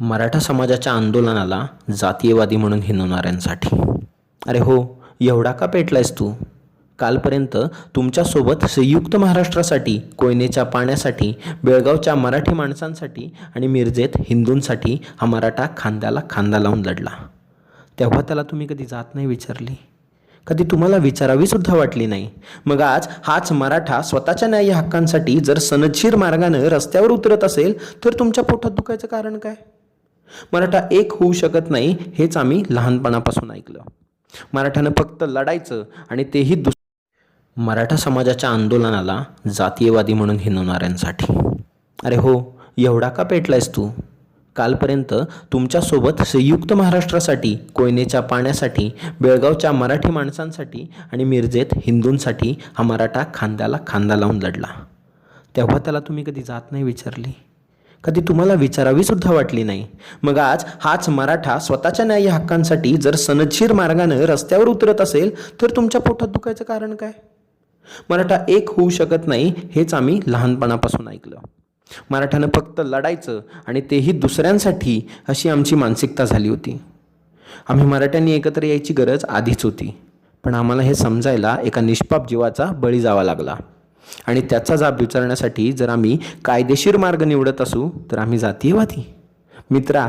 मराठा समाजाच्या आंदोलनाला जातीयवादी म्हणून हिणवणाऱ्यांसाठी अरे हो एवढा का पेटलायस तू? कालपर्यंत तुमच्यासोबत संयुक्त महाराष्ट्रासाठी कोयनेच्या पाण्यासाठी बेळगावच्या मराठी माणसांसाठी आणि मिरजेत हिंदूंसाठी हा मराठा खांद्याला खांदा लावून लढला. तेव्हा त्याला तुम्ही कधी जात नाही विचारली. कधी तुम्हाला विचारावीसुद्धा वाटली नाही. मग आज हाच मराठा स्वतःच्या न्याय्य हक्कांसाठी जर सनदशीर मार्गानं रस्त्यावर उतरत असेल तर तुमच्या पोटात दुखायचं कारण काय? मराठा एक होऊ शकत नाही हेच आम्ही लहानपणापासून ऐकलं. मराठ्यानं फक्त लढायचं आणि तेही दुस मराठा समाजाच्या आंदोलनाला जातीयवादी म्हणून हिनवणाऱ्यांसाठी. अरे हो एवढा का पेटलायस तू? कालपर्यंत तुमच्यासोबत संयुक्त महाराष्ट्रासाठी कोयनेच्या पाण्यासाठी बेळगावच्या मराठी माणसांसाठी आणि मिरजेत हिंदूंसाठी हा मराठा खांद्याला खांदा लावून लढला. तेव्हा त्याला तुम्ही कधी जात नाही विचारली. कधी तुम्हाला विचारावी सुद्धा वाटली नाही. मग आज हाच मराठा स्वतःच्या न्याय्य हक्कांसाठी जर सनदशीर मार्गानं रस्त्यावर उतरत असेल तर तुमच्या पोटात दुखायचं कारण काय? मराठा एक होऊ शकत नाही हेच आम्ही लहानपणापासून ऐकलं. मराठ्यानं फक्त लढायचं आणि तेही दुसऱ्यांसाठी अशी आमची मानसिकता झाली होती. आम्ही मराठ्यांनी एकत्र यायची गरज आधीच होती. पण आम्हाला हे समजायला एका निष्पाप जीवाचा बळी जावा लागला. आणि त्याचा जाब विचारण्यासाठी जर आम्ही कायदेशीर मार्ग निवडत असू तर आम्ही जातीयवादी. मित्रा